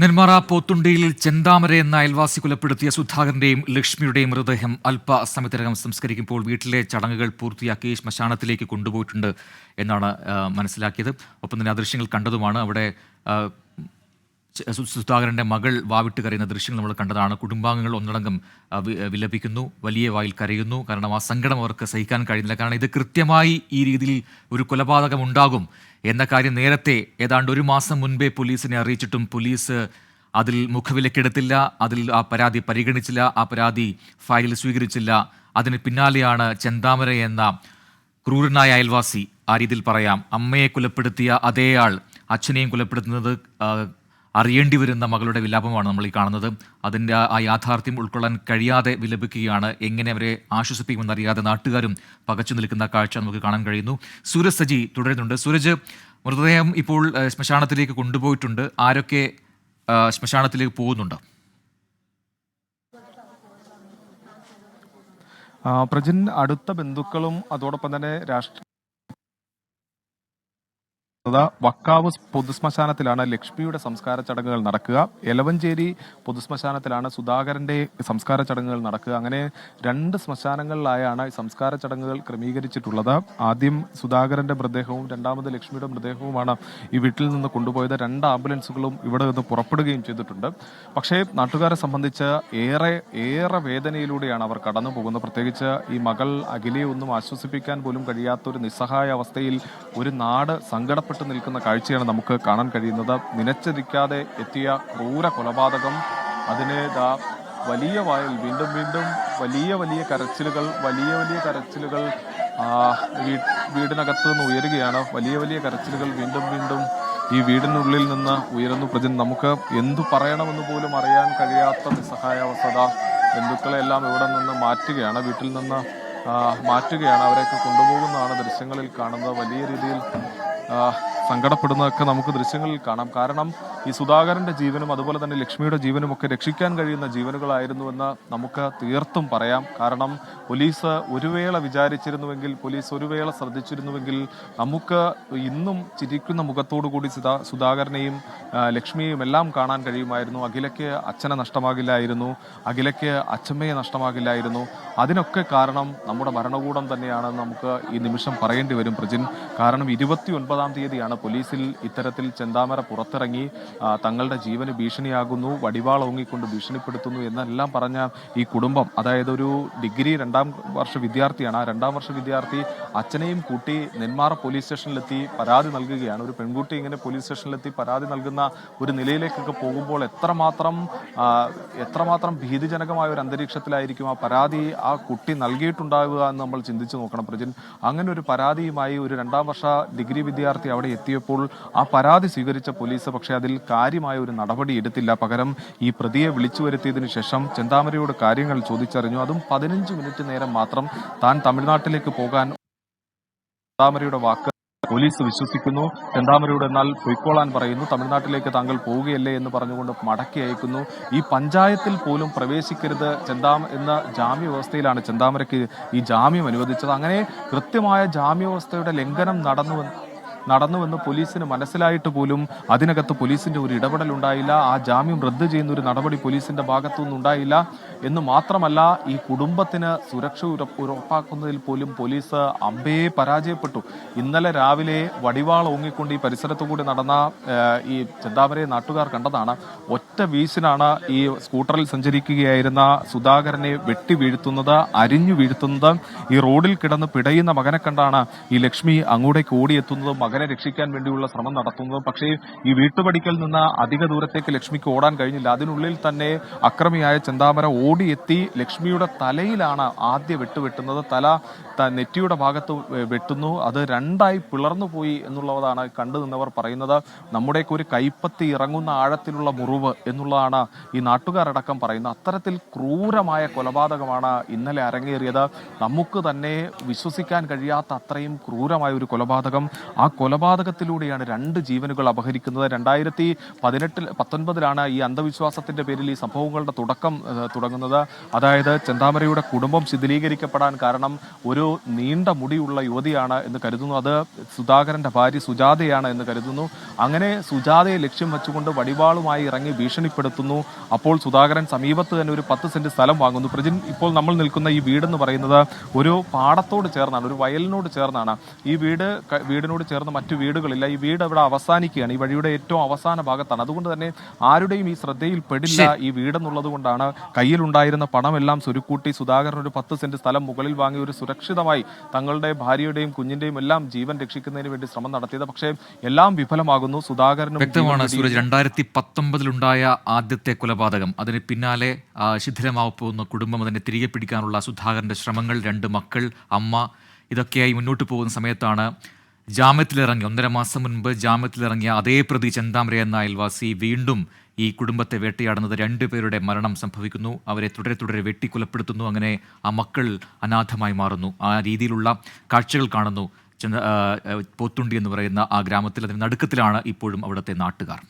നെന്മാറ പോത്തുണ്ടിയിൽ ചെന്താമര എന്ന അയൽവാസി കൊലപ്പെടുത്തിയ സുധാകരന്റെയും ലക്ഷ്മിയുടെയും മൃതദേഹം അല്പ സമയത്തിനകം സംസ്കരിക്കുമ്പോൾ വീട്ടിലെ ചടങ്ങുകൾ പൂർത്തിയാക്കി ശ്മശാനത്തിലേക്ക് കൊണ്ടുപോയിട്ടുണ്ട് എന്നാണ് മനസ്സിലാക്കിയത്. ഒപ്പം തന്നെ ആ ദൃശ്യങ്ങൾ കണ്ടതുമാണ്. അവിടെ സുധാകരന്റെ മകൾ വാവിട്ട് കരയുന്ന ദൃശ്യങ്ങൾ നമ്മൾ കണ്ടതാണ്. കുടുംബാംഗങ്ങൾ ഒന്നടങ്കം വിലപിക്കുന്നു വലിയ വായിൽ കരയുന്നു. കാരണം ആ സങ്കടം അവർക്ക് സഹിക്കാൻ കഴിയുന്നില്ല. കാരണം ഇത് കൃത്യമായി ഈ രീതിയിൽ ഒരു കൊലപാതകം ഉണ്ടാകും എന്ന കാര്യം നേരത്തെ ഏതാണ്ട് ഒരു മാസം മുൻപേ പോലീസിനെ അറിയിച്ചിട്ടും പോലീസ് അതിൽ മുഖവിലക്കെടുത്തില്ല അതിൽ ആ പരാതി പരിഗണിച്ചില്ല ആ പരാതി ഫയലിൽ സ്വീകരിച്ചില്ല. അതിന് പിന്നാലെയാണ് ചെന്താമര എന്ന ക്രൂരനായ അയൽവാസി ആ രീതിയിൽ പറയാം. അമ്മയെ കൊലപ്പെടുത്തിയ അതേ ആൾ അച്ഛനെയും കൊലപ്പെടുത്തുന്നത് അറിയേണ്ടി വരുന്ന മകളുടെ വിലാപമാണ് നമ്മൾ ഈ കാണുന്നത്. അതിന്റെ ആ യാഥാർത്ഥ്യം ഉൾക്കൊള്ളാൻ കഴിയാതെ വിലപിക്കുകയാണ്. എങ്ങനെ അവരെ ആശ്വസിപ്പിക്കുമെന്നറിയാതെ നാട്ടുകാരും പകച്ചു നിൽക്കുന്ന കാഴ്ച നമുക്ക് കാണാൻ കഴിയുന്നു. സൂരജ് സജി തുടരുന്നുണ്ട്. സൂരജ് മൃതദേഹം ഇപ്പോൾ ശ്മശാനത്തിലേക്ക് കൊണ്ടുപോയിട്ടുണ്ട്. ആരൊക്കെ ശ്മശാനത്തിലേക്ക് പോകുന്നുണ്ട്? പ്രജിൻ അടുത്ത ബന്ധുക്കളും അതോടൊപ്പം തന്നെ രാഷ്ട്രീയ വക്കാവ് പൊതുശ്മശാനത്തിലാണ് ലക്ഷ്മിയുടെ സംസ്കാര ചടങ്ങുകൾ നടക്കുക. എലവഞ്ചേരി പൊതുശ്മശാനത്തിലാണ് സുധാകരന്റെ സംസ്കാര ചടങ്ങുകൾ നടക്കുക. അങ്ങനെ രണ്ട് ശ്മശാനങ്ങളിലായാണ് ഈ സംസ്കാര ചടങ്ങുകൾ ക്രമീകരിച്ചിട്ടുള്ളത്. ആദ്യം സുധാകരന്റെ മൃതദേഹവും രണ്ടാമത് ലക്ഷ്മിയുടെ മൃതദേഹവുമാണ് ഈ വീട്ടിൽ നിന്ന് കൊണ്ടുപോയത്. രണ്ട് ആംബുലൻസുകളും ഇവിടെ നിന്ന് പുറപ്പെടുകയും ചെയ്തിട്ടുണ്ട്. പക്ഷേ നാട്ടുകാരെ സംബന്ധിച്ച് ഏറെ ഏറെ വേദനയിലൂടെയാണ് അവർ കടന്നു പോകുന്നത് പ്രത്യേകിച്ച് ഈ മകൾ അഖിലയെ ഒന്നും ആശ്വസിപ്പിക്കാൻ പോലും കഴിയാത്ത ഒരു നിസ്സഹായ അവസ്ഥയിൽ ഒരു നാട് സങ്കടപ്പെട്ട് നിൽക്കുന്ന കാഴ്ചയാണ് നമുക്ക് കാണാൻ കഴിയുന്നത്. നിലച്ചതിക്കാതെ എത്തിയ ക്രൂര കൊലപാതകം. അതിന് ദാ വലിയ വായിൽ വീണ്ടും വീണ്ടും വലിയ വലിയ കരച്ചിലുകൾ വലിയ വലിയ കരച്ചിലുകൾ വീടിനകത്ത് നിന്ന് ഉയരുകയാണ്. വലിയ വലിയ കരച്ചിലുകൾ വീണ്ടും വീണ്ടും ഈ വീടിനുള്ളിൽ നിന്ന് ഉയരുന്നു പ്രജൻ. നമുക്ക് എന്തു പറയണമെന്ന് പോലും അറിയാൻ കഴിയാത്ത നിസ്സഹായാവസ്ഥ ബന്ധുക്കളെല്ലാം ഇവിടെ നിന്ന് മാറ്റുകയാണ്. വീട്ടിൽ നിന്ന് മാറ്റുകയാണ്. അവരെയൊക്കെ കൊണ്ടുപോകുന്നതാണ് ദൃശ്യങ്ങളിൽ കാണുന്നത്. വലിയ രീതിയിൽ സങ്കടപ്പെടുന്നതൊക്കെ നമുക്ക് ദൃശ്യങ്ങളിൽ കാണാം. കാരണം ഈ സുധാകരന്റെ ജീവനും അതുപോലെ തന്നെ ലക്ഷ്മിയുടെ ജീവനും ഒക്കെ രക്ഷിക്കാൻ കഴിയുന്ന ജീവനുകളായിരുന്നുവെന്ന് നമുക്ക് തീർത്തും പറയാം. കാരണം പോലീസ് ഒരു വേള വിചാരിച്ചിരുന്നുവെങ്കിൽ പോലീസ് ഒരു വേള ശ്രദ്ധിച്ചിരുന്നുവെങ്കിൽ നമുക്ക് ഇന്നും ചിരിക്കുന്ന മുഖത്തോടു കൂടി സുധാ സുധാകരനെയും ലക്ഷ്മിയെയും എല്ലാം കാണാൻ കഴിയുമായിരുന്നു. അഖിലയ്ക്ക് അച്ഛനെ നഷ്ടമാകില്ലായിരുന്നു. അഖിലയ്ക്ക് അച്ഛമ്മയെ നഷ്ടമാകില്ലായിരുന്നു. അതിനൊക്കെ കാരണം നമ്മുടെ ഭരണകൂടം തന്നെയാണെന്ന് നമുക്ക് ഈ നിമിഷം പറയേണ്ടി വരും പ്രജിൻ. കാരണം ഇരുപത്തി ഒൻപതാം തീയതിയാണ് പോലീസിൽ ഇത്തരത്തിൽ ചെന്താമര പുറത്തിറങ്ങി തങ്ങളുടെ ജീവന് ഭീഷണിയാകുന്നു വടിവാൾ ഓങ്ങിക്കൊണ്ട് ഭീഷണിപ്പെടുത്തുന്നു എന്നെല്ലാം പറഞ്ഞ ഈ കുടുംബം അതായത് ഒരു ഡിഗ്രി രണ്ടാം വർഷ വിദ്യാർത്ഥിയാണ്. ആ രണ്ടാം വർഷ വിദ്യാർത്ഥി അച്ഛനെയും കൂട്ടി നെന്മാറ പോലീസ് സ്റ്റേഷനിലെത്തി പരാതി നൽകുകയാണ്. ഒരു പെൺകുട്ടി ഇങ്ങനെ പോലീസ് സ്റ്റേഷനിലെത്തി പരാതി നൽകുന്ന ഒരു നിലയിലേക്കൊക്കെ പോകുമ്പോൾ എത്രമാത്രം എത്രമാത്രം ഭീതിജനകമായ ഒരു അന്തരീക്ഷത്തിലായിരിക്കും ആ പരാതി ആ കുട്ടി നൽകിയിട്ടുണ്ടാവുക എന്ന് നമ്മൾ ചിന്തിച്ചു നോക്കണം. പ്രജിൻ അങ്ങനെ ഒരു പരാതിയുമായി ഒരു രണ്ടാം വർഷ ഡിഗ്രി വിദ്യാർത്ഥി അവിടെ എത്തിയപ്പോൾ ആ പരാതി സ്വീകരിച്ച പോലീസ് പക്ഷേ അതിൽ കാര്യമായ ഒരു നടപടി എടുത്തില്ല. പകരം ഈ പ്രതിയെ വിളിച്ചു വരുത്തിയതിനു ശേഷം ചെന്താമരയോട് കാര്യങ്ങൾ ചോദിച്ചറിഞ്ഞു. അതും പതിനഞ്ച് മിനിറ്റ് നേരം മാത്രം താൻ തമിഴ്നാട്ടിലേക്ക് പോകാൻ ചെന്താമരയുടെ വാക്ക് പോലീസ് വിശ്വസിക്കുന്നു. ചെന്താമരയോട് എന്നാൽ പൊയ്ക്കോളാൻ പറയുന്നു. തമിഴ്നാട്ടിലേക്ക് താങ്കൾ പോവുകയല്ലേ എന്ന് പറഞ്ഞുകൊണ്ട് മടക്കി അയക്കുന്നു. ഈ പഞ്ചായത്തിൽ പോലും പ്രവേശിക്കരുത് ചെന്താമ എന്ന ജാമ്യ വ്യവസ്ഥയിലാണ് ചെന്താമരയ്ക്ക് ഈ ജാമ്യം അനുവദിച്ചത്. അങ്ങനെ കൃത്യമായ ജാമ്യവ്യവസ്ഥയുടെ ലംഘനം നടന്നു നടന്നുവെന്ന് പോലീസിന് മനസ്സിലായിട്ട് പോലും അതിനകത്ത് പോലീസിന്റെ ഒരു ഇടപെടൽ ഉണ്ടായില്ല. ആ ജാമ്യം റദ്ദ് ചെയ്യുന്ന ഒരു നടപടി പോലീസിന്റെ ഭാഗത്തുനിന്ന് ഉണ്ടായില്ല. എന്ന് മാത്രമല്ല ഈ കുടുംബത്തിന് സുരക്ഷ ഉറപ്പാക്കുന്നതിൽ പോലും പോലീസ് അമ്പയെ പരാജയപ്പെട്ടു. ഇന്നലെ രാവിലെ വടിവാൾ ഓങ്ങിക്കൊണ്ട് ഈ പരിസരത്തു കൂടി നടന്ന ഈ ചെന്താമരയെ നാട്ടുകാർ കണ്ടതാണ്. ഒറ്റ വീശിനാണ് ഈ സ്കൂട്ടറിൽ സഞ്ചരിക്കുകയായിരുന്ന സുധാകരനെ വെട്ടി വീഴ്ത്തുന്നത് അരിഞ്ഞു വീഴ്ത്തുന്നത്. ഈ റോഡിൽ കിടന്ന് പിടയുന്ന മകനെ കണ്ടാണ് ഈ ലക്ഷ്മി അങ്ങോട്ടേക്ക് ഓടിയെത്തുന്നതും മകനെ രക്ഷിക്കാൻ വേണ്ടിയുള്ള ശ്രമം നടത്തുന്നത്. പക്ഷേ ഈ വീട്ടുപടിക്കൽ നിന്ന് അധിക ദൂരത്തേക്ക് ലക്ഷ്മിക്ക് ഓടാൻ കഴിഞ്ഞില്ല. അതിനുള്ളിൽ തന്നെ അക്രമിയായ ചെന്താമര ഓടിയെത്തി ലക്ഷ്മിയുടെ തലയിലാണ് ആദ്യ വെട്ടുവെട്ടുന്നത്. തല നെറ്റിയുടെ ഭാഗത്ത് വെട്ടുന്നു. അത് രണ്ടായി പിളർന്നു പോയി എന്നുള്ളതാണ് കണ്ടു നിന്നവർ പറയുന്നത്. നമ്മുടെയൊക്കെ ഒരു കൈപ്പത്തി ഇറങ്ങുന്ന ആഴത്തിലുള്ള മുറിവ് എന്നുള്ളതാണ് ഈ നാട്ടുകാരടക്കം പറയുന്നത്. അത്തരത്തിൽ ക്രൂരമായ കൊലപാതകമാണ് ഇന്നലെ അരങ്ങേറിയത്. നമുക്ക് തന്നെ വിശ്വസിക്കാൻ കഴിയാത്ത അത്രയും ക്രൂരമായ ഒരു കൊലപാതകം ആ കൊലപാതകത്തിലൂടെയാണ് രണ്ട് ജീവനുകൾ അപഹരിക്കുന്നത്. രണ്ടായിരത്തി പതിനെട്ടിൽ പത്തൊൻപതിലാണ് ഈ അന്ധവിശ്വാസത്തിന്റെ പേരിൽ ഈ സംഭവങ്ങളുടെ തുടക്കം തുടങ്ങുന്നത്. അതായത് ചെന്താമരയുടെ കുടുംബം ശിഥിലീകരിക്കപ്പെടാൻ കാരണം ഒരു നീണ്ട മുടിയുള്ള യുവതിയാണ് എന്ന് കരുതുന്നു. അത് സുധാകരന്റെ ഭാര്യ സുജാതയാണ് എന്ന് കരുതുന്നു. അങ്ങനെ സുജാതയെ ലക്ഷ്യം വെച്ചുകൊണ്ട് വടിവാളുമായി ഇറങ്ങി ഭീഷണിപ്പെടുത്തുന്നു. അപ്പോൾ സുധാകരൻ സമീപത്ത് തന്നെ ഒരു പത്ത് സെന്റ് സ്ഥലം വാങ്ങുന്നു. പ്രജിൻ ഇപ്പോൾ നമ്മൾ നിൽക്കുന്ന ഈ വീടെന്ന് പറയുന്നത് ഒരു പാടത്തോട് ചേർന്നാണ് ഒരു വയലിനോട് ചേർന്നാണ്. ഈ വീട് വീടിനോട് ചേർന്ന് മറ്റു വീടുകളില്ല. ഈ വീട് അവിടെ അവസാനിക്കുകയാണ്. ഈ വഴിയുടെ ഏറ്റവും അവസാന ഭാഗത്താണ്. അതുകൊണ്ട് തന്നെ ആരുടെയും ഈ ശ്രദ്ധയിൽ പെടില്ല ഈ വീടെന്നുള്ളത് കൊണ്ടാണ് കയ്യിലുണ്ടായിരുന്ന പണമെല്ലാം സുരുക്കൂട്ടി സുധാകരൻ ഒരു പത്ത് സെന്റ് സ്ഥലം മുകളിൽ വാങ്ങി ഒരു സുരക്ഷിതമായി തങ്ങളുടെ ഭാര്യയുടെയും കുഞ്ഞിന്റെയും എല്ലാം ജീവൻ രക്ഷിക്കുന്നതിന് വേണ്ടി ശ്രമം നടത്തിയത്. പക്ഷേ എല്ലാം വിഫലമാകുന്നു. സുധാകരനും വ്യക്തമാണ് സൂരജ് രണ്ടായിരത്തി പത്തൊമ്പതിലുണ്ടായ ആദ്യത്തെ കൊലപാതകം. അതിന് പിന്നാലെ ആ, ശിഥിലമാവാൻ പോകുന്ന കുടുംബം അതിനെ തിരികെ പിടിക്കാനുള്ള സുധാകരന്റെ ശ്രമങ്ങൾ രണ്ട് മക്കൾ അമ്മ ഇതൊക്കെയായി മുന്നോട്ട് പോകുന്ന സമയത്താണ് ജാമ്യത്തിലിറങ്ങി. ഒന്നര മാസം മുൻപ് ജാമ്യത്തിലിറങ്ങിയ അതേ പ്രതി ചെന്താമര എന്ന അയൽവാസി വീണ്ടും ഈ കുടുംബത്തെ വേട്ടയാടുന്നത് രണ്ടുപേരുടെ മരണം സംഭവിക്കുന്നു. അവരെ തുടരെ തുടരെ വെട്ടിക്കൊലപ്പെടുത്തുന്നു. അങ്ങനെ ആ മക്കൾ അനാഥമായി മാറുന്നു. ആ രീതിയിലുള്ള കാഴ്ചകൾ കാണുന്നു. ചെന്ന- പോത്തുണ്ടി എന്ന് പറയുന്ന ആ ഗ്രാമത്തിൽ അതിന് നടുക്കത്തിലാണ് ഇപ്പോഴും അവിടുത്തെ നാട്ടുകാർ.